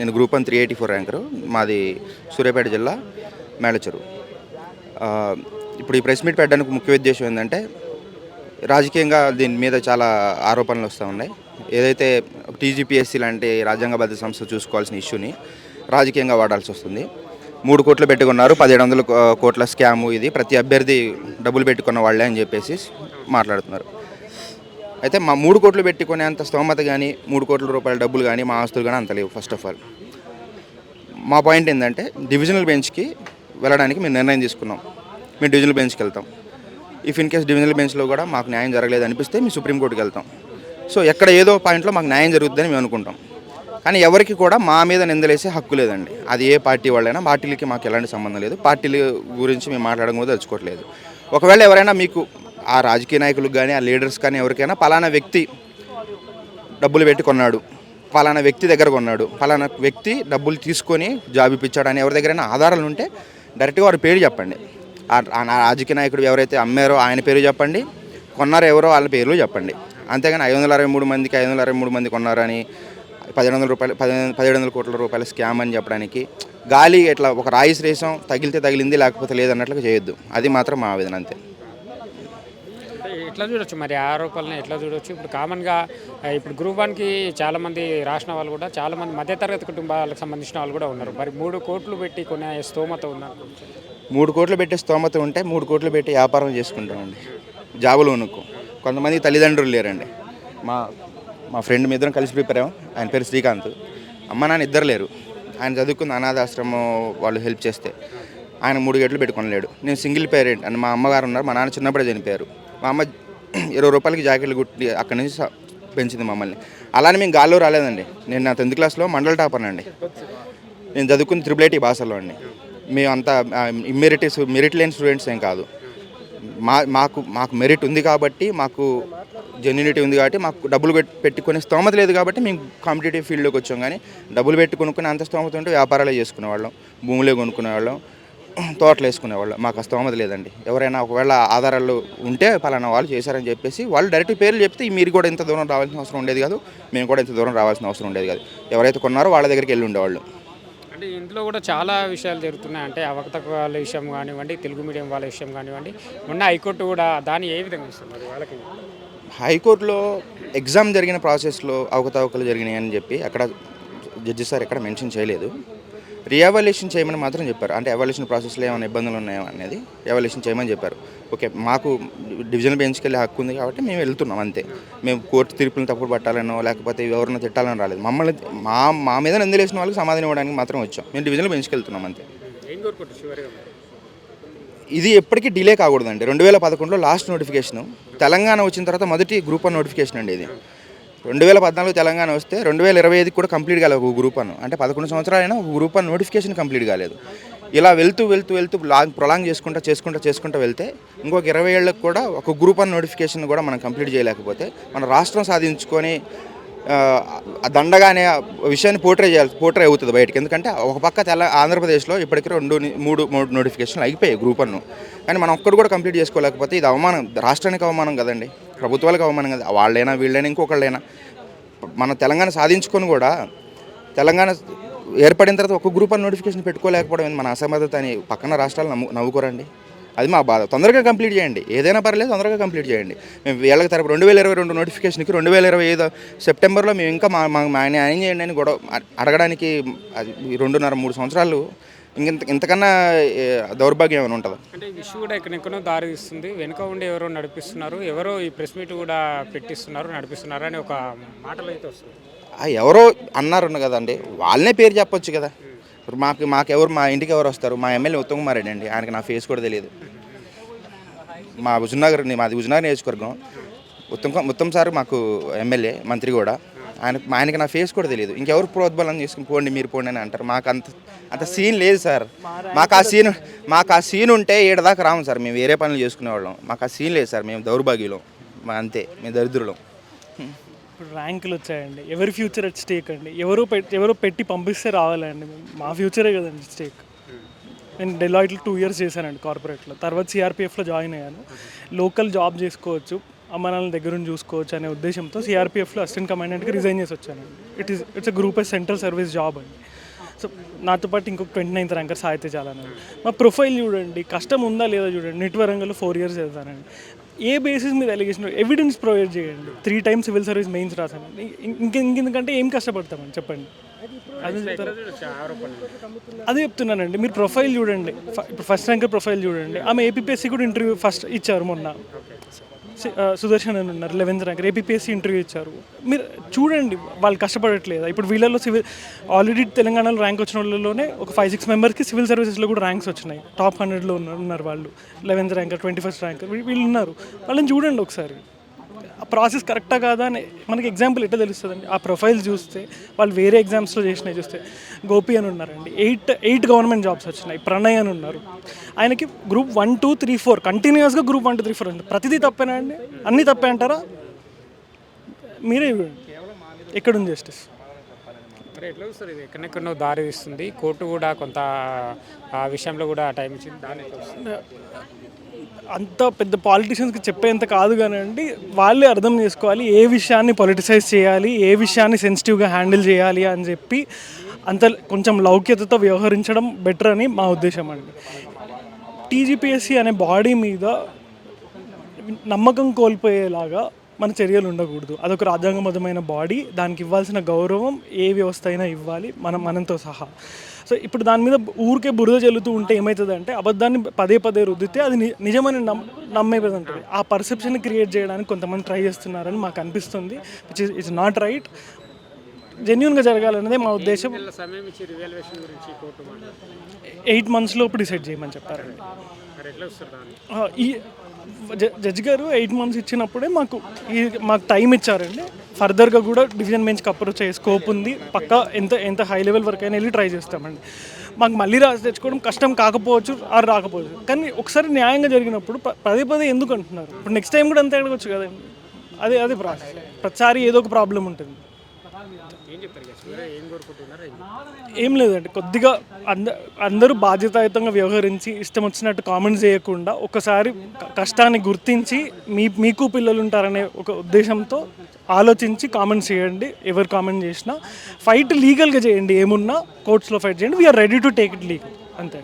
నేను group one three eighty four ranker. మాది సూర్యాపేట జిల్లా మేళచెరు ఇప్పుడు ఈ ప్రెస్ మీట్ పెట్టడానికి ముఖ్య ఉద్దేశం ఏంటంటే రాజకీయంగా దీని మీద చాలా ఆరోపణలు వస్తూ ఉన్నాయి. ఏదైతే టీజీపీఎస్సీ లాంటి రాజ్యాంగబద్ధ సంస్థ చూసుకోవాల్సిన ఇష్యూని రాజకీయంగా వాడాల్సి వస్తుంది. మూడు కోట్లు పెట్టుకున్నారు పదిహేడు వందల కోట్ల స్కాము ఇది. ప్రతి అభ్యర్థి డబ్బులు పెట్టుకున్న వాళ్ళే అని చెప్పేసి మాట్లాడుతున్నారు. అయితే మా మూడు కోట్లు పెట్టుకునేంత స్తోమత కానీ మూడు కోట్ల రూపాయల డబ్బులు కానీ మా ఆస్తులు కానీ అంత లేవు ఫస్ట్ ఆఫ్ ఆల్ మా పాయింట్ ఏంటంటే డివిజనల్ బెంచ్కి వెళ్ళడానికి మేము నిర్ణయం తీసుకున్నాం. మేము డివిజనల్ బెంచ్కి వెళ్తాం. ఇఫ్ ఇన్ కేస్ డివిజనల్ బెంచ్లో కూడా మాకు న్యాయం జరగలేదు అనిపిస్తే మేము సుప్రీంకోర్టుకి వెళ్తాం. సో ఎక్కడ ఏదో పాయింట్లో మాకు న్యాయం జరుగుతుందని మేము అనుకుంటాం. కానీ ఎవరికి కూడా మా మీద నిందలేసే హక్కు లేదండి. అది ఏ పార్టీ వాళ్ళైనా పార్టీలకి మాకు ఎలాంటి సంబంధం లేదు. పార్టీల గురించి మేము మాట్లాడడం కూడా తెచ్చుకోవట్లేదు ఒకవేళ ఎవరైనా మీకు ఆ రాజకీయ నాయకులకు కానీ ఆ లీడర్స్ కానీ ఎవరికైనా పలానా వ్యక్తి డబ్బులు పెట్టి కొన్నాడు. పలానా వ్యక్తి దగ్గర కొన్నాడు. పలానా వ్యక్తి డబ్బులు తీసుకొని జాబ్ ఇప్పించాడు అని ఎవరి దగ్గరైనా ఆధారాలు ఉంటే డైరెక్ట్గా వారి పేరు చెప్పండి. ఆ- రాజకీయ నాయకుడు ఎవరైతే అమ్మారో ఆయన పేరు చెప్పండి. కొన్నారో ఎవరో వాళ్ళ పేర్లు చెప్పండి. అంతేగాని ఐదు వందల అరవై మూడు మందికి ఐదు వందల అరవై మూడు మంది కొన్నారని పదిహేడు వందల రూపాయలు పదిహేను పదిహేడు వందల కోట్ల రూపాయల స్కామ్ అని చెప్పడానికి గాలి ఇట్లా ఒక రాయి శ్రేషం తగిలితే తగిలింది లేకపోతే లేదన్నట్లుగా చేయొద్దు. అది మాత్రం మా ఆవేదన అంతే. ఎట్లా చూడొచ్చు? మరి ఆరోపణలను ఎట్లా చూడొచ్చు? ఇప్పుడు కామన్గా ఇప్పుడు గ్రూప్ వన్కి చాలామంది రాసిన వాళ్ళు కూడా చాలామంది మధ్యతరగతి కుటుంబాలకు సంబంధించిన వాళ్ళు కూడా ఉన్నారు. మరి మూడు కోట్లు పెట్టి కొనే స్తోమత ఉన్నారు మూడు కోట్లు పెట్టే స్తోమత ఉంటే మూడు కోట్లు పెట్టి వ్యాపారం చేసుకుంటామండి. జాబులు ఉనుక్కు కొంతమంది తల్లిదండ్రులు లేరండి. మా మా ఫ్రెండ్ మీ ఇద్దరం కలిసి ప్రిపేర్ అయ్యాం. ఆయన పేరు శ్రీకాంత్. అమ్మ నాన్న ఇద్దరు లేరు. ఆయన చదువుకున్న అనాథాశ్రమం వాళ్ళు హెల్ప్ చేస్తే. ఆయన మూడు గేట్లు పెట్టుకోలేడు నేను సింగిల్ పేరెంట్. అని మా అమ్మగారు ఉన్నారు. మా నాన్న చిన్నప్పుడే చనిపోయారు. మా అమ్మ ఇరవై రూపాయలకి జాకెట్లు కుట్టి అక్కడి నుంచి పెంచింది మమ్మల్ని. అలానే మేము గాల్లో రాలేదండి. నేను నా టెన్త్ క్లాస్లో మండల టాపర్ అండి. నేను చదువుకున్న త్రిబుల్ ఐటీ భాషలో అండి. మేమంతా మెరిట్ మెరిట్ లేని స్టూడెంట్స్ ఏం కాదు. మా మాకు మాకు మెరిట్ ఉంది కాబట్టి మాకు జెన్యునిటీ ఉంది కాబట్టి మాకు డబ్బులు పెట్టి పెట్టుకునే స్తోమత లేదు కాబట్టి మేము కాంపిటేటివ్ ఫీల్డ్లోకి వచ్చాం. కానీ డబ్బులు పెట్టి అంత స్తోమత ఉంటే వ్యాపారాలే చేసుకునేవాళ్ళం. భూములే కొనుక్కునేవాళ్ళం. తోటలు వేసుకునేవాళ్ళం మాకు స్తోమత లేదండి. ఎవరైనా ఒకవేళ ఆధారాలు ఉంటే పలానా వాళ్ళు చేశారని చెప్పేసి వాళ్ళు డైరెక్ట్ పేర్లు చెప్తే మీరు కూడా ఇంత దూరం రావాల్సిన అవసరం ఉండేది కాదు మేము కూడా ఇంత దూరం రావాల్సిన అవసరం ఉండేది కాదు. ఎవరైతే కొన్నారో వాళ్ళ దగ్గరికి వెళ్ళి ఉండేవాళ్ళు. అంటే ఇందులో కూడా చాలా విషయాలు జరుగుతున్నాయి. అంటే అవకతవకల విషయం కానివ్వండి తెలుగు మీడియం వాళ్ళ విషయం కానివ్వండి మొన్న హైకోర్టు కూడా దాన్ని ఏ విధంగా ఇస్తున్నారు వాళ్ళకి హైకోర్టులో ఎగ్జామ్ జరిగిన ప్రాసెస్లో అవకతవకలు జరిగినాయి అని చెప్పి అక్కడ జడ్జి సార్ ఎక్కడ మెన్షన్ చేయలేదు. రీఎవాల్యుయేషన్ చేయమని మాత్రం చెప్పారు. అంటే ఎవాల్యుయేషన్ ప్రాసెస్లో ఏమైనా ఇబ్బందులు ఉన్నాయో అనేది ఎవాల్యుయేషన్ చేయమని చెప్పారు. ఓకే మాకు డివిజనల్ బెంచ్కి వెళ్ళే హక్కు ఉంది కాబట్టి మేము వెళ్తున్నాం అంతే. మేము కోర్టు తీర్పులను తప్పుడు పట్టాలనో లేకపోతే ఎవరినో తిట్టాలని రాలేదు. మమ్మల్ని మా మా మీద నిందలేసిన వాళ్ళకి సమాధానం ఇవ్వడానికి మాత్రం వచ్చాం. మేము డివిజనల్ బెంచ్కి వెళ్తున్నాం అంతే. ఇది ఎప్పటికీ డిలే కాకూడదండి. రెండు వేల పదకొండులో లాస్ట్ నోటిఫికేషన్ తెలంగాణ వచ్చిన తర్వాత మొదటి గ్రూప్ వన్ నోటిఫికేషన్ అండి ఇది. రెండు వేల పద్నాలుగు తెలంగాణ వస్తే రెండు వేల ఇరవై ఐదుకి కూడా కంప్లీట్ కాలేదు ఒక గ్రూప్ అను. అంటే పదకొండు సంవత్సరాలైనా ఒక గ్రూప్ వన్ నోటిఫికేషన్ కంప్లీట్ కాలేదు. ఇలా వెళ్తూ వెళ్తూ వెళ్తూ లాంగ్ ప్రొలాంగ్ చేసుకుంటా చేసుకుంటా చేసుకుంటా వెళ్తే ఇంకొక ఇరవై ఏళ్ళకి కూడా ఒక గ్రూప్ అన్ నోటిఫికేషన్ కూడా మనం కంప్లీట్ చేయలేకపోతే మన రాష్ట్రం సాధించుకొని దండగా అనే విషయాన్ని పోర్ట్రే చేయాలి పోర్ట్రే అవుతుంది బయటకి. ఎందుకంటే ఒక పక్క తెల ఆంధ్రప్రదేశ్లో ఇప్పటికీ రెండు మూడు మూడు నోటిఫికేషన్లు అయిపోయాయి గ్రూప్ అన్ను కానీ మనం ఒక్కడు కూడా కంప్లీట్ చేసుకోలేకపోతే ఇది అవమానం రాష్ట్రానికి అవమానం కదండి. ప్రభుత్వాలకు అవమానం కదా వాళ్ళైనా వీళ్ళైనా ఇంకొకళ్ళైనా. మన తెలంగాణ సాధించుకొని కూడా తెలంగాణ ఏర్పడిన తర్వాత ఒక గ్రూప్ అని నోటిఫికేషన్ పెట్టుకోలేకపోవడం మన అసమర్థత అని పక్కన రాష్ట్రాలు నమ్ము నవ్వుకోరండి. అది మా బాధ. తొందరగా కంప్లీట్ చేయండి. ఏదైనా పర్లేదు తొందరగా కంప్లీట్ చేయండి. మేము వీళ్ళకి తరపు రెండు వేల ఇరవై రెండు నోటిఫికేషన్కి రెండు వేల ఇరవై ఐదు సెప్టెంబర్లో మేము ఇంకా మా మా ఆయన చేయండి అని గొడవ అడగడానికి అది ఈ రెండున్నర మూడు సంవత్సరాలు ఇంత ఇంతకన్నా దౌర్భాగ్యం ఏమైనా ఉంటుందా? అంటే ఇష్యూ కూడా ఎక్కడెక్కడో దారి తీస్తుంది వెనుక ఉండి ఎవరో నడిపిస్తున్నారు. ఎవరో ఈ ప్రెస్ మీట్ కూడా పెట్టిస్తున్నారు నడిపిస్తున్నారు అని ఒక మాటలు అయితే వస్తుంది ఎవరో అన్నారు కదండి. వాళ్ళనే పేరు చెప్పొచ్చు కదా. ఇప్పుడు మాకు మాకెవరు మా ఇంటికి ఎవరు వస్తారు? మా ఎమ్మెల్యే ఉత్తమ్ కుమార్ రెడ్డి అండి. ఆయనకి నా ఫేస్ కూడా తెలియదు. మా హుజునగర్ మాది హుజునగర్ నియోజకవర్గం. ఉత్తమ్ ఉత్తమ్ సార్ మాకు ఎమ్మెల్యే మంత్రి కూడా. ఆయన ఆయనకి నా ఫేస్ కూడా తెలియదు ఇంకెవరు ప్రోద్బలం చేసుకుని పోండి మీరు పోండి అని అంటారు. మాకు అంత అంత సీన్ లేదు సార్. మాకు ఆ సీన్ మాకు ఆ సీన్ ఉంటే ఏడదాకా రాము సార్. మేము వేరే పనులు చేసుకునేవాళ్ళం. మాకు ఆ సీన్ లేదు సార్. మేము దౌర్భాగ్యులం. మా అంతే. మేము దరిద్రులం. ఇప్పుడు ర్యాంకులు వచ్చాయండి. ఎవరి ఫ్యూచర్ అట్ స్టేక్ అండి? ఎవరో పెట్టి ఎవరో పెట్టి పంపిస్తే రావాలండి? మా ఫ్యూచరే కదండి స్టేక్ నేను డెలాయిట్లో టూ ఇయర్స్ చేశానండి కార్పొరేట్లో తర్వాత సిఆర్పిఎఫ్లో జాయిన్ అయ్యాను. లోకల్ జాబ్ చేసుకోవచ్చు. అమ్మ నాన్నల దగ్గర నుంచి చూసుకోవచ్చు అనే ఉద్దేశంతో సిఆర్పిఎఫ్లో అసిస్టెంట్ కమాండెంట్కి రిజైన్ చేసి వచ్చానండి it is it's a group S central service job అండి. సో నాతో పాటు ఇంకొక ట్వంటీ నైన్త్ ర్యాంకర్ సాయితే చాలా మా ప్రొఫైల్ చూడండి కష్టం ఉందా లేదా చూడండి నెట్ వరంగల్లో ఫోర్ ఇయర్స్ చదువుతానండి ఏ బేసిస్ మీద ఎలిగేషన్ ఎవిడెన్స్ ప్రొవైడ్ చేయండి. Three times civil service mains రాసానండి ఇంక ఇంకెందుకంటే ఏం కష్టపడతామని చెప్పండి. అదే చెప్తున్నానండి. మీరు ప్రొఫైల్ చూడండి. ఇప్పుడు ఫస్ట్ ర్యాంకర్ ప్రొఫైల్ చూడండి. ఆమె ఏపీఎస్సీ కూడా ఇంటర్వ్యూ ఫస్ట్ ఇచ్చారు మొన్న. సుదర్శన్ అని ఉన్నారు లెవెన్త్ ర్యాంక్ ఏపీఎస్సీ ఇంటర్వ్యూ ఇచ్చారు. మీరు చూడండి వాళ్ళు కష్టపడట్లేదు? ఇప్పుడు వీళ్ళలో సివిల్ ఆల్రెడీ తెలంగాణలో ర్యాంక్ వచ్చిన వాళ్ళలోనే ఒక ఫైవ్ సిక్స్ మెంబర్స్కి సివిల్ సర్వీసెస్లో కూడా ర్యాంక్స్ వచ్చినాయి. టాప్ హండ్రెడ్లో ఉన్నారు ఉన్నారు వాళ్ళు. Eleventh ranker twenty first ranker వీళ్ళు ఉన్నారు. వాళ్ళని చూడండి ఒకసారి. ఆ ప్రాసెస్ కరెక్టా కాదా అని మనకి ఎగ్జాంపుల్ ఎట్లా తెలుస్తుందండి? ఆ ప్రొఫైల్ చూస్తే వాళ్ళు వేరే ఎగ్జామ్స్లో చేసినవి చూస్తే గోపి అని ఉన్నారండి. ఎయిట్ ఎయిట్ గవర్నమెంట్ జాబ్స్ వచ్చినాయి. ప్రణయ్ అని ఉన్నారు. ఆయనకి group one two three four కంటిన్యూస్గా group one two three four ఉంది ప్రతిదీ తప్పేనా అండి? అన్నీ తప్పే అంటారా? మీరే ఎక్కడుంది జస్టిస్ మరి ఎట్లా చూస్తారు? ఇది ఎక్కడెక్కడో దారి తీస్తుంది. కోర్టు కూడా కొంత ఆ విషయంలో కూడా టైం ఇచ్చింది. దాని అంత పెద్ద పాలిటిషియన్స్కి చెప్పేంత కాదు కానివ్వండి వాళ్ళే అర్థం చేసుకోవాలి ఏ విషయాన్ని పొలిటిసైజ్ చేయాలి ఏ విషయాన్ని సెన్సిటివ్గా హ్యాండిల్ చేయాలి అని చెప్పి అంత కొంచెం లౌక్యతతో వ్యవహరించడం బెటర్ అని మా ఉద్దేశం అండి. టీజీపీఎస్సీ అనే బాడీ మీద నమ్మకం కోల్పోయేలాగా మన చర్యలు ఉండకూడదు. అదొక రాజ్యాంగబద్ధమైన బాడీ దానికి ఇవ్వాల్సిన గౌరవం ఏ వ్యవస్థ అయినా ఇవ్వాలి మనం మనంతో సహా. సో ఇప్పుడు దాని మీద ఊరికే బురద జల్లుతూ ఉంటే ఏమవుతుంది అంటే అబద్ధాన్ని పదే పదే రుద్దితే అది నిజమని నమ్ నమ్మే విధంగా ఉంటుంది ఆ పర్సెప్షన్ క్రియేట్ చేయడానికి కొంతమంది ట్రై చేస్తున్నారని మాకు అనిపిస్తుంది which is it's not right జెన్యున్గా జరగాలన్నదే మా ఉద్దేశం. ఎయిట్ మంత్స్ లోపు డిసైడ్ చేయమని చెప్పారండి. జడ్జి గారు ఎయిట్ మంత్స్ ఇచ్చినప్పుడే మాకు ఈ మాకు టైం ఇచ్చారండి. ఫర్దర్గా కూడా డివిజన్ బెంచ్కి అప్రోచ్ అయ్యే స్కోప్ ఉంది. పక్కా ఎంత ఎంత హై లెవెల్ వరకు అయినా వెళ్ళి ట్రై చేస్తామండి. మాకు మళ్ళీ రాసి తెచ్చుకోవడం కష్టం కాకపోవచ్చు ఆరు రాకపోవచ్చు. కానీ ఒకసారి న్యాయంగా జరిగినప్పుడు ప- పదే పదే ఎందుకు అంటున్నారు? ఇప్పుడు నెక్స్ట్ టైం కూడా అంతే అడగచ్చు కదండి. అదే అదే ప్రాసెస్. ప్రతిసారి ఏదో ఒక ప్రాబ్లం ఉంటుంది. ఏం లేదండి కొద్దిగా అంద అందరూ బాధ్యతాయుతంగా వ్యవహరించి ఇష్టం వచ్చినట్టు కామెంట్స్ చేయకుండా ఒకసారి కష్టాన్ని గుర్తించి మీ మీకు పిల్లలు ఉంటారనే ఒక ఉద్దేశంతో ఆలోచించి కామెంట్స్ చేయండి ఎవరు కామెంట్ చేసినా. ఫైట్ లీగల్గా చేయండి ఏమున్నా కోర్ట్స్లో ఫైట్ చేయండి. We're ready to take it legal అంతే.